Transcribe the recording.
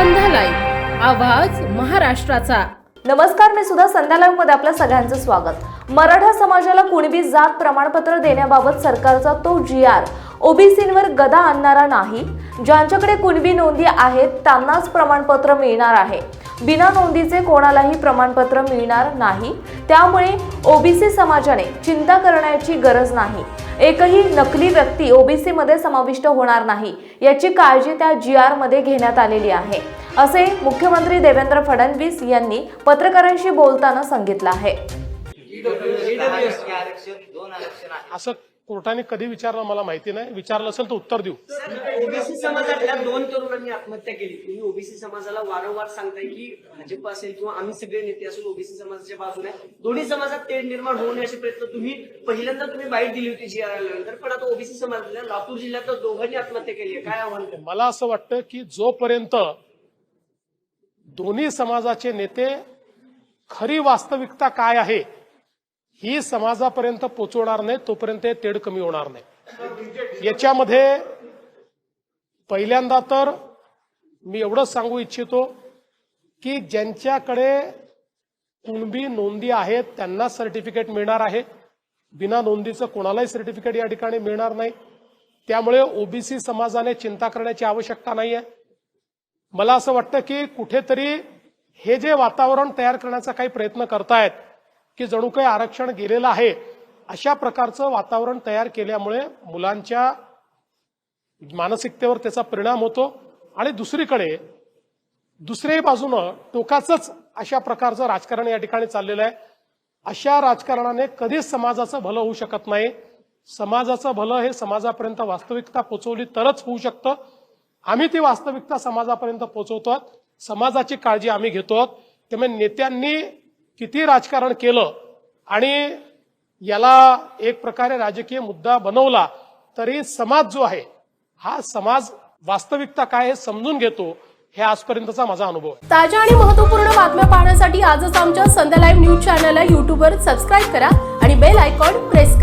आवाज महाराष्ट्राचा. नमस्कार मी सुद्धा संध्या मध्ये आपल्या सगळ्यांचं स्वागत. मराठा समाजाला कुणबी जात प्रमाणपत्र देण्याबाबत सरकारचा तो जी आर ओबीसींवर गदा आणणारा नाही. ज्यांच्याकडे कुणबी नोंदी आहेत त्यांनाच प्रमाणपत्र मिळणार आहे. बिना नोंदीचे कोणालाही प्रमाणपत्र मिळणार नाही. त्यामुळे ओबीसी समाजाने चिंता करण्याची गरज नाही. एकही नकली व्यक्ती ओबीसीमध्ये समाविष्ट होणार नाही. याची काळजी त्या जी आरमध्ये घेण्यात आलेली आहे. असे मुख्यमंत्री देवेंद्र फडणवीस यांनी पत्रकारांशी बोलताना सांगितलं आहे. आरक्षण दोन आरक्षण आहे. असं कोर्टाने कधी विचारलं मला माहिती नाही. विचारलं असेल तर उत्तर देऊ. ओबीसी समाजातल्या दोन तरुणांनी आत्महत्या केली. तुम्ही ओबीसी समाजाला वारंवार सांगताय की भाजप असेल किंवा आम्ही सगळे नेते असून ओबीसी समाजाच्या बाजूने दोन्ही समाजात तेढ निर्माण होऊ नये असे प्रयत्न तुम्ही पहिल्यांदा तुम्ही बाईट दिली होती जी आल्यानंतर पण आता ओबीसी समाजातल्या लातूर जिल्ह्यात दोघांनी आत्महत्या केली आहे. काय आव्हान? मला असं वाटतं की जोपर्यंत दोन्ही समाजाचे नेते खरी वास्तविकता काय आहे ही समाजापर्यंत पोचवणार नाही तोपर्यंत हे तेढ कमी होणार नाही. याच्यामध्ये पहिल्यांदा तर मी एवढंच सांगू इच्छितो की ज्यांच्याकडे कुणबी नोंदी आहेत त्यांना सर्टिफिकेट मिळणार आहे. बिना नोंदीचं कोणालाही सर्टिफिकेट या ठिकाणी मिळणार नाही. त्यामुळे ओबीसी समाजाने चिंता करण्याची आवश्यकता नाही आहे मला असं वाटतं की कुठेतरी हे जे वातावरण तयार करण्याचा काही प्रयत्न करतायत की जणू काही आरक्षण गेलेलं आहे अशा प्रकारचं वातावरण तयार केल्यामुळे मुलांच्या मानसिकतेवर त्याचा परिणाम होतो. आणि दुसरीकडे दुसऱ्याही बाजूनं टोकाचंच अशा प्रकारचं राजकारण या ठिकाणी चाललेलं आहे. अशा राजकारणाने कधीच समाजाचं भलं होऊ शकत नाही. समाजाचं भलं हे समाजापर्यंत वास्तविकता पोचवली तरच होऊ शकतं. आम्ही ती वास्तविकता समाजापर्यंत पोहोचवतो समाजाची काळजी आम्ही घेतो त्यामुळे नेत्यांनी किती राजकारण केलं आणि याला एक प्रकारे राजकीय मुद्दा बनवला तरी समाज जो आहे हा समाज वास्तविकता काय हे समजून घेतो हे आजपर्यंतचा माझा अनुभव आहे. ताज्या आणि महत्त्वपूर्ण बातम्या पाहण्यासाठी आजच आमच्या संध्या लाईव्ह न्यूज चॅनलला युट्यूबवर सबस्क्राईब करा आणि बेल आयकॉन प्रेस करा.